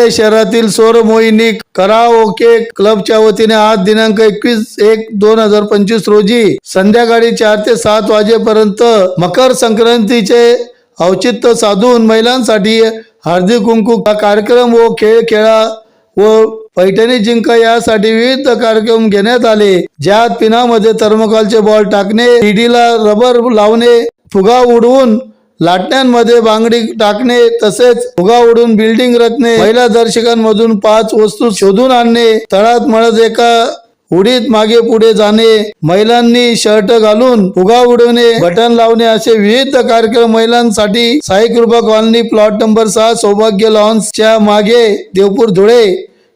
धुळे शहरातील सौर मोहिनी कराओके क्लबच्या वतीने आज दिनांक एकवीस एक दोन हजार पंचवीस रोजी संध्याकाळी चार ते सात वाजेपर्यंत मकर संक्रांतीचे औचित्य साधून महिलांसाठी हार्दिक कुंकू हा कार्यक्रम व खेळ खेळा व पैठणी जिंका यासाठी विविध कार्यक्रम घेण्यात आले. ज्यात पिनामध्ये थर्मोकॉलचे बॉल टाकणे ईडीला रबर लावणे फुगा उडवून लाटण्यांमध्ये बांगडी टाकणे तसेच फुगा उडून बिल्डिंग रचणे महिला दर्शकांमधून पाच वस्तू शोधून आणणे तळात मळत एका उडीत मागे पुढे जाणे महिलांनी शर्ट घालून फुगा उडवणे बटन लावणे असे विविध कार्यक्रम महिलांसाठी साई कृपा कॉलनी प्लॉट नंबर सहा सौभाग्य लॉन्सच्या मागे देवपूर धुळे.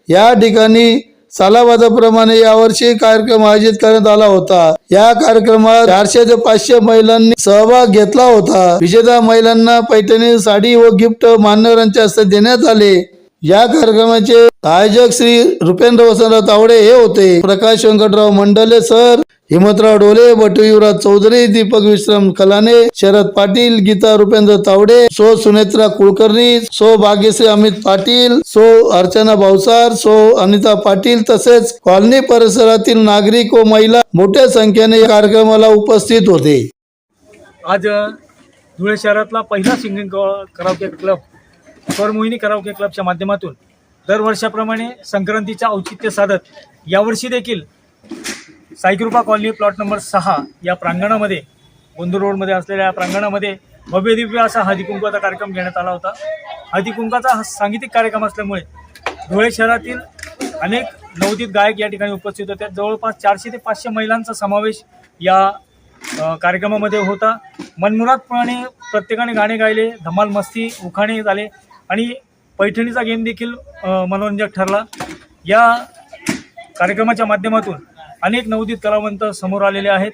या ठिकाणी चालावादाप्रमाणे यावर्षी कार्यक्रम आयोजित करण्यात आला होता. या कार्यक्रमात चारशे ते पाचशे महिलांनी सहभाग घेतला होता. विजेता महिलांना पैठणी साडी व गिफ्ट मान्यवरांच्या हस्ते देण्यात आले. या कार्यक्रमाचे आयोजक श्री रुपेंद्र वसंतराव तावडे हे होते. प्रकाश व्यंकटराव मंडले सर हिमतराव डोले बटू युवराज चौधरी दीपक विश्राम कलाने शरद पाटील गीता रुपेंद्र तावडे सो सुनेत्रा कुलकर्णी सो भाग्यश्री अमित पाटील सो अर्चना भावसार सो अनिता पाटील तसेच कॉलनी परिसरातील नागरिक व महिला मोठ्या संख्येने या कार्यक्रमाला उपस्थित होते. आज धुळे शहरातला पहिला सिंगिंग क्लब स्वरमोहिनी कराओके क्लबच्या माध्यमातून दरवर्षाप्रमाणे संक्रांतीचं औचित्य साधत यावर्षी देखील साईकृपा कॉलनी प्लॉट नंबर सहा या प्रांगणामध्ये गोंदूर रोडमध्ये असलेल्या या प्रांगणामध्ये भव्य दिव्य असा हळदीकुंकवाचा कार्यक्रम घेण्यात आला होता. हळदीकुंकाचा हा सांगीतिक कार्यक्रम असल्यामुळे धुळे शहरातील अनेक नवोदित गायक या ठिकाणी उपस्थित होते जवळपास चारशे ते पाचशे महिलांचा समावेश या कार्यक्रमामध्ये होता. मनमुरादपणे प्रत्येकाने गाणे गायले धमाल मस्ती उखाणे झाले. आणि पैठणीचा गेम देखील मनोरंजक ठरला. या कार्यक्रमाच्या माध्यमातून अनेक नवोदित कलावंत समोर आलेले आहेत.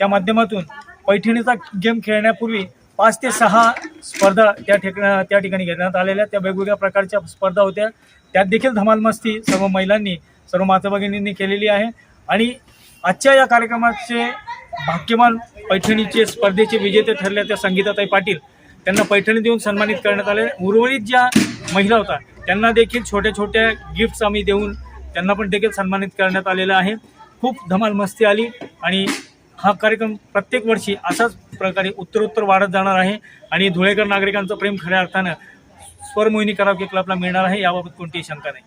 त्या माध्यमातून पैठणीचा गेम खेळण्यापूर्वी पाच ते सहा स्पर्धा त्या ठिकाणी त्या ठिकाणी घेण्यात आलेल्या. त्या वेगवेगळ्या प्रकारच्या स्पर्धा होत्या. त्यात देखील धमालमस्ती सर्व महिलांनी सर्व मातभगिनींनी केलेली आहे. आणि आजच्या या कार्यक्रमाचे भाग्यमान पैठणीचे स्पर्धेचे विजेते ठरले त्या संगीताताई पाटील त्यांना पैठणी देऊन सन्मानित करण्यात आले. उर्वरित ज्या महिला होत्या त्यांना देखील छोट्या छोट्या गिफ्ट्स आम्ही देऊन त्यांना पण देखील सन्मानित करण्यात आलेलं आहे. खूप धमाल मस्ती आली आणि हा कार्यक्रम प्रत्येक वर्षी असाच प्रकारे उत्तरोत्तर वाढत जाणार आहे आणि धुळेकर नागरिकांचं प्रेम खऱ्या अर्थानं स्वरमोहिनी करावके क्लबला मिळणार आहे याबाबत कोणतीही शंका नाही.